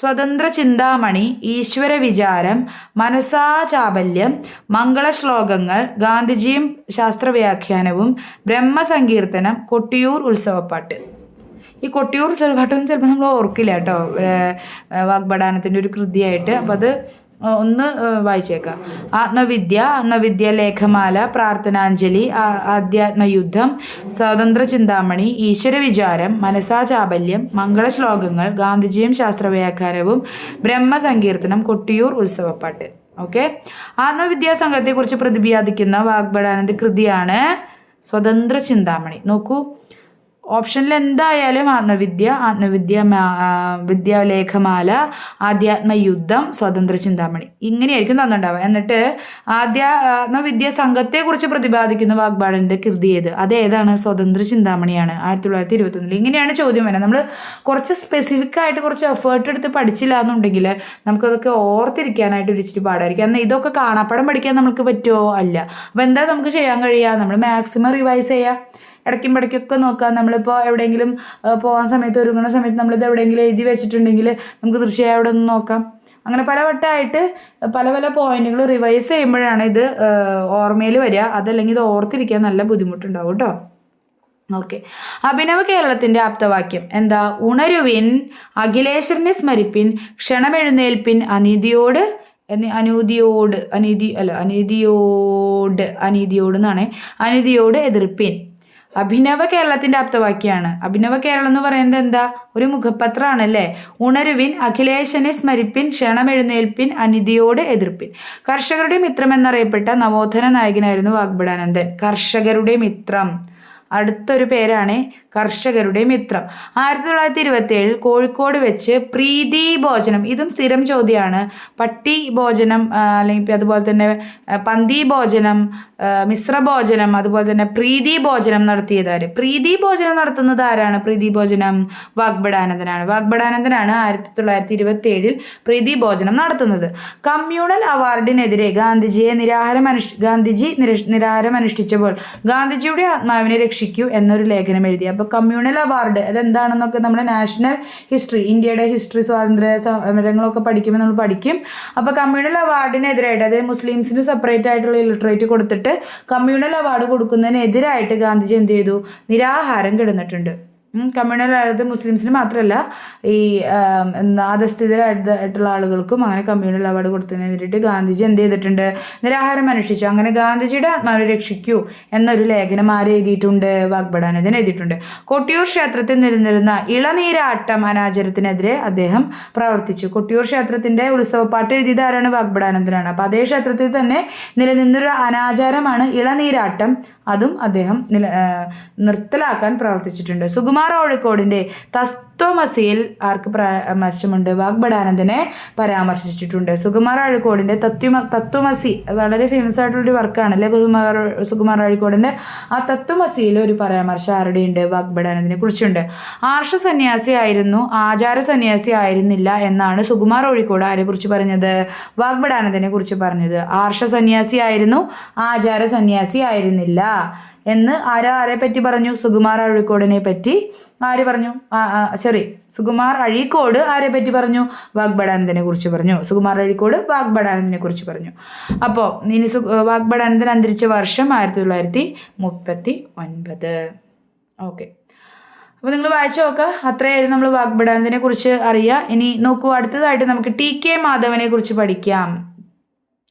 സ്വതന്ത്ര ചിന്താമണി ഈശ്വര വിചാരം മനസാചാബല്യം മംഗളശ്ലോകങ്ങൾ ഗാന്ധിജിയും ശാസ്ത്രവ്യാഖ്യാനവും ബ്രഹ്മസങ്കീർത്തനം കൊട്ടിയൂർ ഉത്സവപ്പാട്ട്. ഈ കൊട്ടിയൂർ ഉത്സവപ്പാട്ടൊന്നും ചിലപ്പോൾ നമ്മൾ ഓർക്കില്ല കേട്ടോ. വാഗ്ബടാനത്തിന്റെ ഒരു കൃതിയായിട്ട്. അപ്പോൾ അത് ഒന്ന് വായിച്ചേക്കാം. ആത്മവിദ്യ ആത്മവിദ്യ ലേഖമാല പ്രാർത്ഥനാഞ്ജലി ആധ്യാത്മയുദ്ധം സ്വതന്ത്ര ചിന്താമണി ഈശ്വര വിചാരം മനസാ ചാബല്യം മംഗളശ്ലോകങ്ങൾ ഗാന്ധിജിയും ശാസ്ത്രവ്യാഖ്യാനവും ബ്രഹ്മസങ്കീർത്തനം കൊട്ടിയൂർ ഉത്സവപ്പാട്ട്. ഓക്കെ? ആത്മവിദ്യാ സംഘത്തെക്കുറിച്ച് പ്രതിപാദിക്കുന്ന വാഗ്ബടാനന്ദ കൃതിയാണ് സ്വതന്ത്ര ചിന്താമണി. നോക്കൂ. ഓപ്ഷനിൽ എന്തായാലും ആത്മവിദ്യ ആത്മവിദ്യ വിദ്യാലേഖമാല ആധ്യാത്മയുദ്ധം സ്വതന്ത്ര ചിന്താമണി. ഇങ്ങനെയായിരിക്കും തന്നിട്ടുണ്ടാവുക. എന്നിട്ട് ആദ്യ ആത്മവിദ്യ സംഘത്തെക്കുറിച്ച് പ്രതിപാദിക്കുന്ന വാഗ്ബാടന്റെ കൃതി ഏത്? അത് ഏതാണ്? സ്വതന്ത്ര ചിന്താമണിയാണ് ആയിരത്തി തൊള്ളായിരത്തി ഇരുപത്തൊന്നിൽ. ഇങ്ങനെയാണ് ചോദ്യം വരുന്നത്. നമ്മൾ കുറച്ച് സ്പെസിഫിക് ആയിട്ട് കുറച്ച് എഫേർട്ട് എടുത്ത് പഠിച്ചില്ല എന്നുണ്ടെങ്കിൽ നമുക്കതൊക്കെ ഓർത്തിരിക്കാനായിട്ട് ഒരിച്ചിട്ട് പാടായിരിക്കും. എന്നാൽ ഇതൊക്കെ കാണാപ്പടം പഠിക്കാൻ നമുക്ക് പറ്റുമോ? അല്ല. അപ്പോൾ എന്താ നമുക്ക് ചെയ്യാൻ കഴിയുക? നമ്മൾ മാക്സിമം റിവൈസ് ചെയ്യുക. ഇടയ്ക്കും ഇടയ്ക്കൊക്കെ നോക്കാം. നമ്മളിപ്പോൾ എവിടെയെങ്കിലും പോകാൻ സമയത്ത് ഒരുങ്ങുന്ന സമയത്ത് നമ്മളിത് എവിടെയെങ്കിലും എഴുതി വെച്ചിട്ടുണ്ടെങ്കിൽ നമുക്ക് തീർച്ചയായും അവിടെ ഒന്ന് നോക്കാം. അങ്ങനെ പല വട്ടമായിട്ട് പല പല പോയിന്റുകൾ റിവൈസ് ചെയ്യുമ്പോഴാണ് ഇത് ഓർമ്മയിൽ വരിക. അതല്ലെങ്കിൽ ഇത് ഓർത്തിരിക്കാൻ നല്ല ബുദ്ധിമുട്ടുണ്ടാവും കേട്ടോ. ഓക്കെ. അഭിനവ കേരളത്തിന്റെ ആപ്തവാക്യം എന്താ? ഉണരുവിൻ അഖിലേശ്വരനെ സ്മരിപ്പിൻ ക്ഷണമെഴുന്നേൽപ്പിൻ അനീതിയോട് എന്നീ അനീതിയോട് അനീതി അല്ല അനീതിയോട് അനീതിയോട് എന്നാണ് അനീതിയോട് എതിർപ്പിൻ. അഭിനവ കേരളത്തിന്റെ ആപ്തവാക്യാണ് അഭിനവ കേരളം എന്ന് പറയുന്നത് എന്താ? ഒരു മുഖപത്രമാണല്ലേ? ഉണരുവിൻ അഖിലേശനെ സ്മരിപ്പിൻ ക്ഷണമെഴുന്നേൽപ്പിൻ അനിതിയോട് എതിർപ്പിൻ. കർഷകരുടെ മിത്രം എന്നറിയപ്പെട്ട നവോത്ഥന നായകനായിരുന്നു വാഗ്ബടാനന്ദൻ കർഷകരുടെ മിത്രം. അടുത്തൊരു പേരാണ് കർഷകരുടെ മിത്രം. ആയിരത്തി തൊള്ളായിരത്തി ഇരുപത്തി ഏഴിൽ കോഴിക്കോട് വെച്ച് പ്രീതി ഭോജനം. ഇതും സ്ഥിരം ചോദ്യമാണ്. പട്ടി ഭോജനം അല്ലെങ്കിൽ അതുപോലെ തന്നെ പന്തി ഭോജനം മിശ്ര ഭോജനം അതുപോലെ തന്നെ പ്രീതി ഭോജനം നടത്തിയതാര്? പ്രീതി ഭോജനം നടത്തുന്നത് ആരാണ്? പ്രീതി ഭോജനം വാഗ്ബടാനന്ദനാണ് വാഗ്ബടാനന്ദനാണ് ആയിരത്തി തൊള്ളായിരത്തി ഇരുപത്തി ഏഴിൽ പ്രീതി ഭോജനം നടത്തുന്നത്. കമ്മ്യൂണൽ അവാർഡിനെതിരെ ഗാന്ധിജിയെ നിരാഹാരം അനുഷ് ഗാന്ധിജി നിരാഹാരം അനുഷ്ഠിച്ചപ്പോൾ ഗാന്ധിജിയുടെ ആത്മാവിനെ രക്ഷിക്കൂ എന്നൊരു ലേഖനം എഴുതി. അപ്പോൾ കമ്മ്യൂണൽ അവാർഡ് അതെന്താണെന്നൊക്കെ നമ്മുടെ നാഷണൽ ഹിസ്റ്ററി ഇന്ത്യയുടെ ഹിസ്റ്ററി സ്വാതന്ത്ര്യ സമരങ്ങളൊക്കെ പഠിക്കുമ്പോൾ നമ്മൾ പഠിക്കും. അപ്പോൾ കമ്മ്യൂണൽ അവാർഡിനെതിരായിട്ട് അതായത് മുസ്ലിംസിന് സെപ്പറേറ്റ് ആയിട്ടുള്ള ഇലിറ്ററേറ്റ് കൊടുത്തിട്ട് കമ്മ്യൂണൽ അവാർഡ് കൊടുക്കുന്നതിനെതിരായിട്ട് ഗാന്ധിജി എന്ത് ചെയ്തു? നിരാഹാരം കിടന്നിട്ടുണ്ട്. കമ്മ്യൂണൽ അതായത് മുസ്ലിംസിന് മാത്രമല്ല ഈ അധസ്ഥിതരായിട്ടുള്ള ആളുകൾക്കും അങ്ങനെ കമ്മ്യൂണൽ അവാർഡ് കൊടുത്തതിന് വേണ്ടിയിട്ട് ഗാന്ധിജി എന്ത് ചെയ്തിട്ടുണ്ട്? നിരാഹാരം അനുഷ്ഠിച്ചു. അങ്ങനെ ഗാന്ധിജിയുടെ ആത്മാവിനെ രക്ഷിക്കൂ എന്നൊരു ലേഖനം ആര് എഴുതിയിട്ടുണ്ട്? വാഗ്ബടാനന്ദൻ എഴുതിയിട്ടുണ്ട്. കൊട്ടിയൂർ ക്ഷേത്രത്തിൽ നിലനിന്നിരുന്ന ഇളനീരാട്ടം അനാചാരത്തിനെതിരെ അദ്ദേഹം പ്രവർത്തിച്ചു. കൊട്ടിയൂർ ക്ഷേത്രത്തിന്റെ ഉത്സവപ്പാട്ട് എഴുതിയത് ആരാണ്? വാഗ്ബടാനന്ദനാണ് അപ്പോൾ അതേ ക്ഷേത്രത്തിൽ തന്നെ നിലനിന്നൊരു അനാചാരമാണ് ഇളനീരാട്ടം. അതും അദ്ദേഹം നില നിർത്തലാക്കാൻ പ്രവർത്തിച്ചിട്ടുണ്ട്. സുകുമാർ ഓഴിക്കോടിന്റെ തത്വമസിയിൽ ആർക്ക് പരാമർശമുണ്ട് വാഗ്ബടാനന്ദനെ പരാമർശിച്ചിട്ടുണ്ട്. സുകുമാർ അഴിക്കോടിന്റെ തത്വമ തത്വമസി വളരെ ഫേമസ് ആയിട്ടുള്ളൊരു വർക്കാണ് അല്ലേ സുകുമാർ സുകുമാർ ആ തത്വമസിയിൽ ഒരു പരാമർശം ആരുടെയുണ്ട്? വാഗ്ബടാനന്ദനെ കുറിച്ചുണ്ട്. ആർഷ സന്യാസി ആയിരുന്നു ആചാര സന്യാസി ആയിരുന്നില്ല എന്നാണ് സുകുമാർ ഒഴിക്കോട് ആരെ കുറിച്ച് പറഞ്ഞത്? വാഗ്ബടാനന്ദനെ കുറിച്ച് പറഞ്ഞത്. ആർഷ സന്യാസി ആയിരുന്നു ആചാര സന്യാസി ആയിരുന്നില്ല. എന്ന് ആരാ ആരെ പറ്റി പറഞ്ഞു? സുകുമാർ അഴീക്കോടിനെ പറ്റി. ആര് പറഞ്ഞു? സോറി സുകുമാർ അഴീക്കോട് ആരെ പറ്റി പറഞ്ഞു? വാഗ്ബടാനന്ദനെ കുറിച്ച് പറഞ്ഞു. സുകുമാർ അഴീക്കോട് വാഗ്ബടാനന്ദനെ കുറിച്ച് പറഞ്ഞു. അപ്പോൾ ഇനി സു വാഗ്ബടാനന്ദൻ അന്തരിച്ച വർഷം ആയിരത്തി തൊള്ളായിരത്തി മുപ്പത്തി ഒൻപത് ഓക്കെ. അപ്പോൾ നിങ്ങൾ വായിച്ചു നോക്കുക അത്രയായിരുന്നു നമ്മൾ വാഗ്ബടാനന്ദനെ കുറിച്ച് അറിയുക. ഇനി നോക്കൂ അടുത്തതായിട്ട് നമുക്ക് ടി കെ മാധവനെ കുറിച്ച് പഠിക്കാം.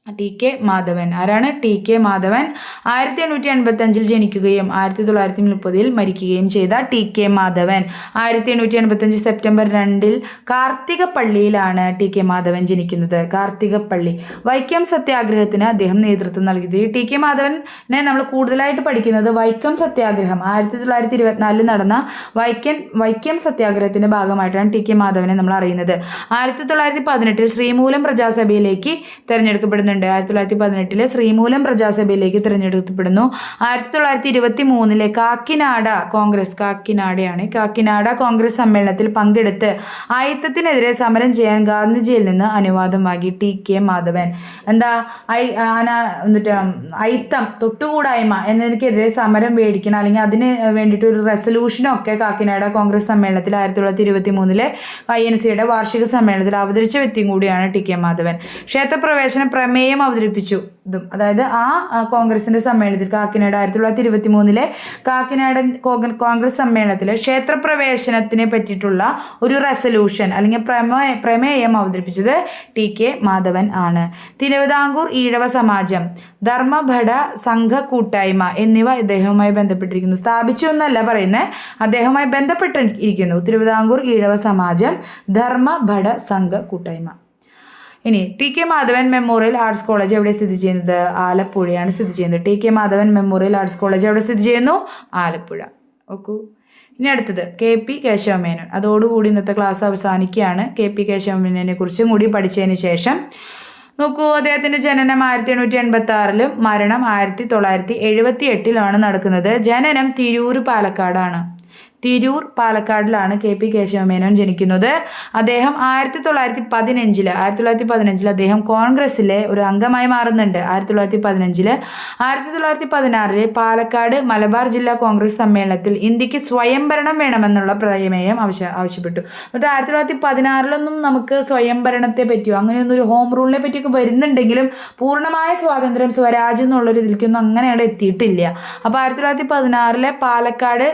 T K Madhavan. ആരാണ് ടി കെ മാധവൻ? ആയിരത്തി എണ്ണൂറ്റി എൺപത്തി അഞ്ചിൽ ജനിക്കുകയും ആയിരത്തി തൊള്ളായിരത്തി മുപ്പതിൽ മരിക്കുകയും ചെയ്ത ടി കെ മാധവൻ. ആയിരത്തി എണ്ണൂറ്റി എൺപത്തി അഞ്ച് സെപ്റ്റംബർ രണ്ടിൽ കാർത്തികപ്പള്ളിയിലാണ് ടി കെ മാധവൻ ജനിക്കുന്നത്. കാർത്തികപ്പള്ളി. വൈക്കം സത്യാഗ്രഹത്തിന് അദ്ദേഹം നേതൃത്വം നൽകിയത്. ടി കെ മാധവനെ നമ്മൾ കൂടുതലായിട്ട് പഠിക്കുന്നത് വൈക്കം സത്യാഗ്രഹം. ആയിരത്തി തൊള്ളായിരത്തി ഇരുപത്തിനാലിൽ നടന്ന വൈക്കം വൈക്കം സത്യാഗ്രഹത്തിന്റെ ഭാഗമായിട്ടാണ് ടി കെ മാധവനെ നമ്മൾ അറിയുന്നത്. ആയിരത്തി തൊള്ളായിരത്തി പതിനെട്ടിൽ ശ്രീമൂലം പ്രജാസഭയിലേക്ക് തിരഞ്ഞെടുക്കപ്പെടുന്നുണ്ട്. ആയിരത്തി തൊള്ളായിരത്തി പതിനെട്ടിലെ ശ്രീമൂലം പ്രജാസഭയിലേക്ക് തിരഞ്ഞെടുക്കപ്പെടുന്നു. ആയിരത്തി തൊള്ളായിരത്തി ഇരുപത്തി മൂന്നിലെ കാക്കിനാട കോൺഗ്രസ് കാക്കിനാടയാണ് കാക്കിനാട കോൺഗ്രസ് സമ്മേളനത്തിൽ പങ്കെടുത്ത് അയിത്തത്തിനെതിരെ സമരം ചെയ്യാൻ ഗാന്ധിജിയിൽ നിന്ന് അനുവാദം വാങ്ങി ടി. കെ. മാധവൻ. എന്താ ഐ ആന എന്നിട്ട് അയിത്തം തൊട്ടുകൂടായ്മ എന്നതിനെതിരെ സമരം മേടിക്കണം അല്ലെങ്കിൽ അതിന് വേണ്ടിയിട്ട് ഒരു റെസൊല്യൂഷനൊക്കെ കാക്കിനാട കോൺഗ്രസ് സമ്മേളനത്തിൽ ആയിരത്തി തൊള്ളായിരത്തി ഇരുപത്തി മൂന്നിലെ ഐ എൻ സിയുടെ വാർഷിക സമ്മേളനത്തിൽ അവതരിച്ച വ്യക്തിയും കൂടിയാണ് ടി. കെ. മാധവൻ. ക്ഷേത്രപ്രവേശന പ്രമേയ പ്രമേയം അവതരിപ്പിച്ചു. ഇതും. അതായത് ആ കോൺഗ്രസിന്റെ സമ്മേളനത്തിൽ കാക്കിനാട് ആയിരത്തി തൊള്ളായിരത്തി ഇരുപത്തി മൂന്നിലെ കാക്കിനാടൻ കോൺഗ്രസ് സമ്മേളനത്തിലെ ക്ഷേത്രപ്രവേശനത്തിനെ പറ്റിയിട്ടുള്ള ഒരു റെസൊല്യൂഷൻ അല്ലെങ്കിൽ പ്രമേ പ്രമേയം അവതരിപ്പിച്ചത് ടി കെ മാധവൻ ആണ്. തിരുവിതാംകൂർ ഈഴവ സമാജം ധർമ്മഭട സംഘ കൂട്ടായ്മ എന്നിവ ഇദ്ദേഹവുമായി ബന്ധപ്പെട്ടിരിക്കുന്നു. സ്ഥാപിച്ചു എന്നല്ല പറയുന്നത് അദ്ദേഹവുമായി ബന്ധപ്പെട്ടിരിക്കുന്നു. തിരുവിതാംകൂർ ഈഴവ സമാജം ധർമ്മഭട സംഘ കൂട്ടായ്മ. ഇനി T K Madhavan memorial arts college എവിടെ സ്ഥിതി ചെയ്യുന്നത്? ആലപ്പുഴയാണ് സ്ഥിതി ചെയ്യുന്നത്. T K Madhavan memorial arts college എവിടെ സ്ഥിതി ചെയ്യുന്നു? ആലപ്പുഴ. ഓക്കൂ. ഇനി അടുത്തത് കെ പി കേശവമേനോൻ. അതോടുകൂടി ഇന്നത്തെ ക്ലാസ് അവസാനിക്കുകയാണ്. കെ പി കേശവമേനോനെ കുറിച്ചും കൂടി പഠിച്ചതിന് ശേഷം നോക്കൂ അദ്ദേഹത്തിന്റെ ജനനം ആയിരത്തി എണ്ണൂറ്റി എൺപത്തി ആറിലും മരണം ആയിരത്തി തൊള്ളായിരത്തി എഴുപത്തി എട്ടിലാണ് നടക്കുന്നത്. ജനനം തിരൂർ പാലക്കാടാണ്. തിരൂർ പാലക്കാടിലാണ് കെ പി കേശവമേനോൻ ജനിക്കുന്നത്. അദ്ദേഹം ആയിരത്തി തൊള്ളായിരത്തി പതിനഞ്ചിൽ ആയിരത്തി തൊള്ളായിരത്തി പതിനഞ്ചിൽ അദ്ദേഹം കോൺഗ്രസ്സിലെ ഒരു അംഗമായി മാറുന്നുണ്ട്. ആയിരത്തി തൊള്ളായിരത്തി പതിനഞ്ചിൽ ആയിരത്തി തൊള്ളായിരത്തി പതിനാറിൽ പാലക്കാട് മലബാർ ജില്ലാ കോൺഗ്രസ് സമ്മേളനത്തിൽ ഇന്ത്യയ്ക്ക് സ്വയംഭരണം വേണമെന്നുള്ള പ്രമേയം ആവശ്യ ആവശ്യപ്പെട്ടു. എന്നിട്ട് ആയിരത്തി തൊള്ളായിരത്തി പതിനാറിലൊന്നും നമുക്ക് സ്വയംഭരണത്തെ പറ്റിയോ അങ്ങനെയൊന്നും ഒരു ഹോം റൂളിനെ പറ്റിയൊക്കെ വരുന്നുണ്ടെങ്കിലും പൂർണമായ സ്വാതന്ത്ര്യം സ്വരാജ് എന്നുള്ളൊരു ഇതിലേക്കൊന്നും അങ്ങനെ അവിടെ എത്തിയിട്ടില്ല. അപ്പോൾ ആയിരത്തി തൊള്ളായിരത്തി പതിനാറിലെ പാലക്കാട്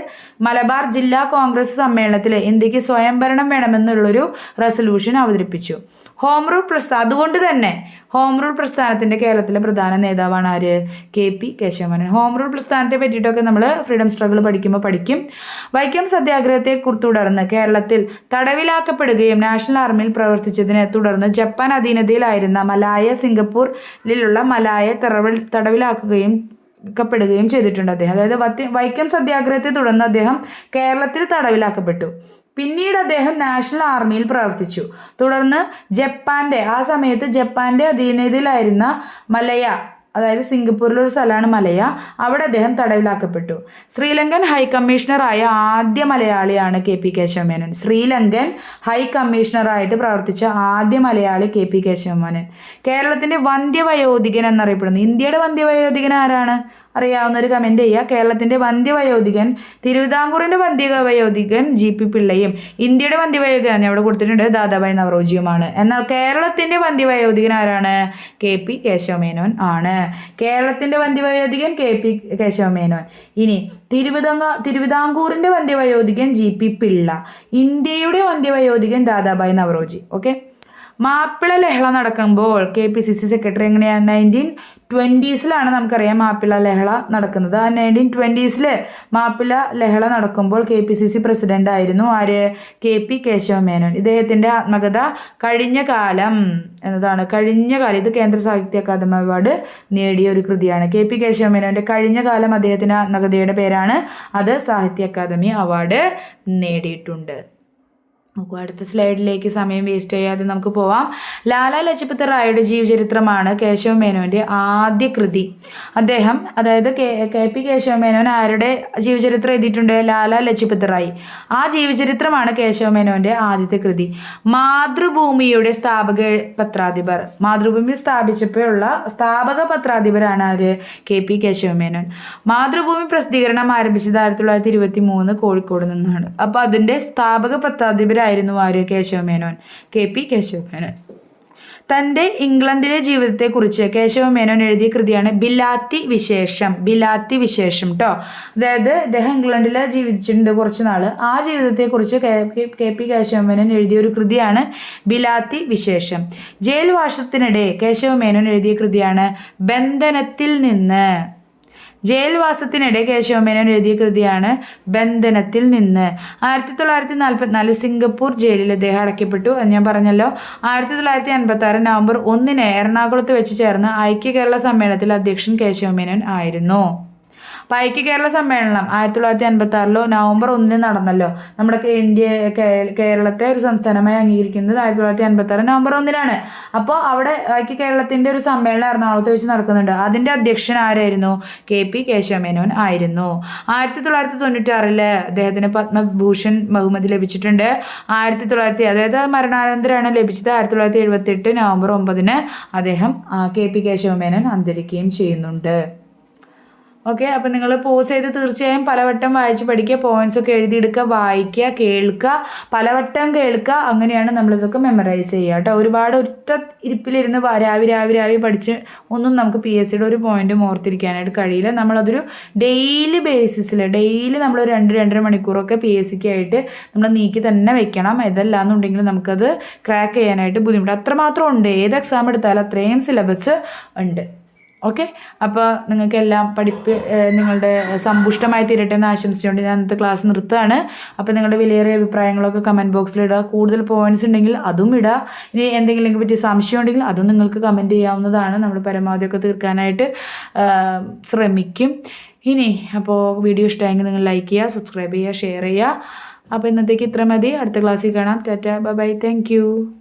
മലബാർ ജില്ലാ കോൺഗ്രസ് സമ്മേളനത്തിൽ ഇന്ത്യയ്ക്ക് സ്വയംഭരണം വേണമെന്നുള്ളൊരു റെസൊല്യൂഷൻ അവതരിപ്പിച്ചു. ഹോം റൂൾ പ്രസ്ഥാനം അതുകൊണ്ട് തന്നെ ഹോം റൂൾ പ്രസ്ഥാനത്തിന്റെ കേരളത്തിലെ പ്രധാന നേതാവാണ് ആര്? K P Kesava Menon. Home rule പ്രസ്ഥാനത്തെ പറ്റിയിട്ടൊക്കെ നമ്മൾ ഫ്രീഡം സ്ട്രഗിൾ പഠിക്കുമ്പോൾ പഠിക്കും. വൈക്കം സത്യാഗ്രഹത്തെ തുടർന്ന് കേരളത്തിൽ തടവിലാക്കപ്പെടുകയും നാഷണൽ ആർമിയിൽ പ്രവർത്തിച്ചതിനെ തുടർന്ന് ജപ്പാൻ അധീനതയിലായിരുന്ന മലായ സിംഗപ്പൂരിലുള്ള മലായ തടവിലാക്കുകയും ക്കപ്പെടുകയും ചെയ്തിട്ടുണ്ട് അദ്ദേഹം. അതായത് വത്തി- വൈക്കം സത്യാഗ്രഹത്തെ തുടർന്ന് അദ്ദേഹം കേരളത്തിൽ തടവിലാക്കപ്പെട്ടു. പിന്നീട് അദ്ദേഹം നാഷണൽ ആർമിയിൽ പ്രവർത്തിച്ചു. തുടർന്ന് ജപ്പാന്റെ ആ സമയത്ത് ജപ്പാന്റെ അധീനതയിലായിരുന്ന മലയ അതായത് സിംഗപ്പൂരിലൊരു സ്ഥലമാണ് മലയ. അവിടെ അദ്ദേഹം തടവിലാക്കപ്പെട്ടു. ശ്രീലങ്കൻ ഹൈ കമ്മീഷണറായ ആദ്യ മലയാളിയാണ് K P Kesava Menon. Sri Lankan high കമ്മീഷണറായിട്ട് പ്രവർത്തിച്ച ആദ്യ മലയാളി കെ പി കേശവമേനോൻ. കേരളത്തിന്റെ വന്ധ്യവയോധികൻ എന്നറിയപ്പെടുന്നു. ഇന്ത്യയുടെ വന്ധ്യവയോധികൻ ആരാണ്? അറിയാവുന്ന ഒരു കമന്റ് ചെയ്യുക. കേരളത്തിന്റെ വന്ധ്യവയോധികൻ തിരുവിതാംകൂറിന്റെ വന്ധ്യവയോധികൻ ജി പി പിള്ളയും ഇന്ത്യയുടെ വന്ധ്യവയോധികൻ അവിടെ കൊടുത്തിട്ടുണ്ട് ദാദാഭായ് നവറോജിയുമാണ്. എന്നാൽ കേരളത്തിന്റെ വന്ധ്യവയോധികൻ ആരാണ്? കെ പി കേശവമേനോൻ ആണ്. കേരളത്തിന്റെ വന്ധ്യവയോധികൻ കെ പി കേശവമേനോൻ. ഇനി തിരുവിതാംഗ തിരുവിതാംകൂറിന്റെ വന്ധ്യവയോധികൻ ജി പി പിള്ള ഇന്ത്യയുടെ വന്ധ്യവയോധികൻ ദാദാഭായ് നവറോജി. ഓക്കെ മാപ്പിള ലഹള നടക്കുമ്പോൾ K P C C secretary എങ്ങനെയാണ്? നയന്റീൻ ട്വന്റീസിലാണ് നമുക്കറിയാം മാപ്പിള ലഹള നടക്കുന്നത്. ആ നയന്റീൻ ട്വന്റീസിൽ മാപ്പിള ലഹള നടക്കുമ്പോൾ K P C C president ആയിരുന്നു ആര്? K P Kesava Menon. ഇദ്ദേഹത്തിന്റെ ആത്മകഥ കഴിഞ്ഞ കാലം എന്നതാണ്. കഴിഞ്ഞ കാലം. ഇത് കേന്ദ്ര സാഹിത്യ അക്കാദമി അവാർഡ് നേടിയ ഒരു കൃതിയാണ്. കെ പി കേശവമേനോന്റെ കഴിഞ്ഞ കാലം അദ്ദേഹത്തിന്റെ ആത്മകഥയുടെ പേരാണ് അത് സാഹിത്യ അക്കാദമി അവാർഡ് നേടിയിട്ടുണ്ട്. നോക്കൂ അടുത്ത സ്ലൈഡിലേക്ക് സമയം വേസ്റ്റ് ചെയ്യാതെ നമുക്ക് പോവാം. ലാല ലജപത് റായുടെ ജീവചരിത്രമാണ് കേശവ മേനോന്റെ ആദ്യ കൃതി. അദ്ദേഹം അതായത് K K P Kesava Menon ആരുടെ ജീവചരിത്രം എഴുതിയിട്ടുണ്ട്? ലാല ലജപത് റായ്. ആ ജീവചരിത്രമാണ് കേശവ മേനോന്റെ ആദ്യത്തെ കൃതി. മാതൃഭൂമിയുടെ സ്ഥാപക പത്രാധിപർ. മാതൃഭൂമി സ്ഥാപിച്ചപ്പോഴുള്ള സ്ഥാപക പത്രാധിപരാണ് ആര്? K P Kesava Menon. Mathrubhumi പ്രസിദ്ധീകരണം ആരംഭിച്ചത് ആയിരത്തി തൊള്ളായിരത്തി ഇരുപത്തി മൂന്ന് കോഴിക്കോട് നിന്നാണ്. അപ്പോൾ അതിന്റെ സ്ഥാപക പത്രാധിപരായിരുന്നു ആര് കേശവമേനോൻ കെ പി കേശവമേനോൻ. തന്റെ ഇംഗ്ലണ്ടിലെ ജീവിതത്തെക്കുറിച്ച് കേശവമേനോൻ എഴുതിയ കൃതിയാണ് ബിലാത്തി വിശേഷം ബിലാത്തി വിശേഷം കേട്ടോ അതായത് അദ്ദേഹം ഇംഗ്ലണ്ടിൽ ജീവിച്ചിട്ടുണ്ട് കുറച്ച് നാൾ ആ ജീവിതത്തെക്കുറിച്ച് K P K P Kesava Menon എഴുതിയ ഒരു കൃതിയാണ് ബിലാത്തി വിശേഷം ജയിൽവാസത്തിനിടെ കേശവമേനോൻ എഴുതിയ കൃതിയാണ് ബന്ധനത്തിൽ നിന്ന് ജയിൽവാസത്തിനിടെ കേശവമേനോൻ എഴുതിയ കൃതിയാണ് ബന്ധനത്തിൽ നിന്ന്. ആയിരത്തി തൊള്ളായിരത്തി നാൽപ്പത്തിനാല് സിംഗപ്പൂർ ജയിലിൽ അദ്ദേഹം അടയ്ക്കപ്പെട്ടു. എന്ന് ഞാൻ പറഞ്ഞല്ലോ. ആയിരത്തി തൊള്ളായിരത്തി അൻപത്തി ആറ് നവംബർ ഒന്നിന് എറണാകുളത്ത് വെച്ച് ചേർന്ന ഐക്യ കേരള സമ്മേളനത്തിൽ അധ്യക്ഷൻ കേശവമേനോൻ ആയിരുന്നു. ഐക്യ കേരള സമ്മേളനം ആയിരത്തി തൊള്ളായിരത്തി അൻപത്തി ആറിലോ നവംബർ ഒന്നിന് നടന്നല്ലോ. നമ്മുടെ ഇന്ത്യ കേരളത്തെ ഒരു സംസ്ഥാനമായി അംഗീകരിക്കുന്നത് ആയിരത്തി തൊള്ളായിരത്തി അൻപത്തി ആറ് നവംബർ ഒന്നിനാണ്. അപ്പോൾ അവിടെ ഐക്യ കേരളത്തിന്റെ ഒരു സമ്മേളനം എറണാകുളത്ത് വെച്ച് നടക്കുന്നുണ്ട്. അതിന്റെ അധ്യക്ഷൻ ആരായിരുന്നു? കെ പി കേശവമേനോൻ ആയിരുന്നു. ആയിരത്തി തൊള്ളായിരത്തി തൊണ്ണൂറ്റി ആറിൽ അദ്ദേഹത്തിന് പത്മഭൂഷൺ ബഹുമതി ലഭിച്ചിട്ടുണ്ട്. ആയിരത്തി തൊള്ളായിരത്തി അതായത് മരണാനന്തരമാണ് ലഭിച്ചത്. ആയിരത്തി തൊള്ളായിരത്തി എഴുപത്തി എട്ട് നവംബർ ഒമ്പതിന് അദ്ദേഹം കെ പി കേശവമേനോൻ അന്തരിക്കുകയും ചെയ്യുന്നുണ്ട്. ഓക്കെ അപ്പം നിങ്ങൾ പോസ് ചെയ്ത് തീർച്ചയായും പലവട്ടം വായിച്ച് പഠിക്കുക പോയിന്റ്സ് ഒക്കെ എഴുതിയെടുക്കുക വായിക്കുക കേൾക്കുക. പലവട്ടം കേൾക്കുക അങ്ങനെയാണ് നമ്മളിതൊക്കെ മെമ്മറൈസ് ചെയ്യുക കേട്ടോ. ഒരുപാട് ഒറ്റ ഇരിപ്പിലിരുന്ന് രാവി രാവി രാവി പഠിച്ച് ഒന്നും നമുക്ക് പി എസ് സിയുടെ ഒരു പോയിന്റും ഓർത്തിരിക്കാനായിട്ട് കഴിയില്ല. നമ്മളതൊരു ഡെയിലി ബേസിസിൽ ഡെയിലി നമ്മൾ രണ്ട് രണ്ടര മണിക്കൂറൊക്കെ പി എസ് സിക്ക് ആയിട്ട് നമ്മൾ നീക്കി തന്നെ വെക്കണം. ഇതല്ല എന്നുണ്ടെങ്കിൽ നമുക്കത് ക്രാക്ക് ചെയ്യാനായിട്ട് ബുദ്ധിമുട്ട്. അത്രമാത്രം ഉണ്ട്. ഏത് എക്സാം എടുത്താലും അത്രയും സിലബസ് ഉണ്ട്. ഓക്കെ? അപ്പോൾ നിങ്ങൾക്കെല്ലാം പഠിപ്പ് നിങ്ങളുടെ സമ്പുഷ്ടമായി തീരട്ടെ എന്ന് ആശംസിച്ചുകൊണ്ട് ഞാൻ ഇന്നത്തെ ക്ലാസ് നിർത്തുകയാണ്. അപ്പോൾ നിങ്ങളുടെ വിലയേറിയ അഭിപ്രായങ്ങളൊക്കെ കമന്റ് ബോക്സിൽ ഇടുക. കൂടുതൽ പോയിന്റ്സ് ഉണ്ടെങ്കിൽ അതും ഇടുക. ഇനി എന്തെങ്കിലും പറ്റി സംശയം ഉണ്ടെങ്കിൽ അതും നിങ്ങൾക്ക് കമന്റ് ചെയ്യാവുന്നതാണ്. നമ്മൾ പരമാവധി ഒക്കെ തീർക്കാനായിട്ട് ശ്രമിക്കും. ഇനി അപ്പോൾ വീഡിയോ ഇഷ്ടമായെങ്കിൽ നിങ്ങൾ ലൈക്ക് ചെയ്യുക സബ്സ്ക്രൈബ് ചെയ്യുക ഷെയർ ചെയ്യുക. അപ്പോൾ ഇന്നത്തേക്ക് ഇത്ര മതി. അടുത്ത ക്ലാസ്സിൽ കാണാം. ടാറ്റ. Bye bye. താങ്ക്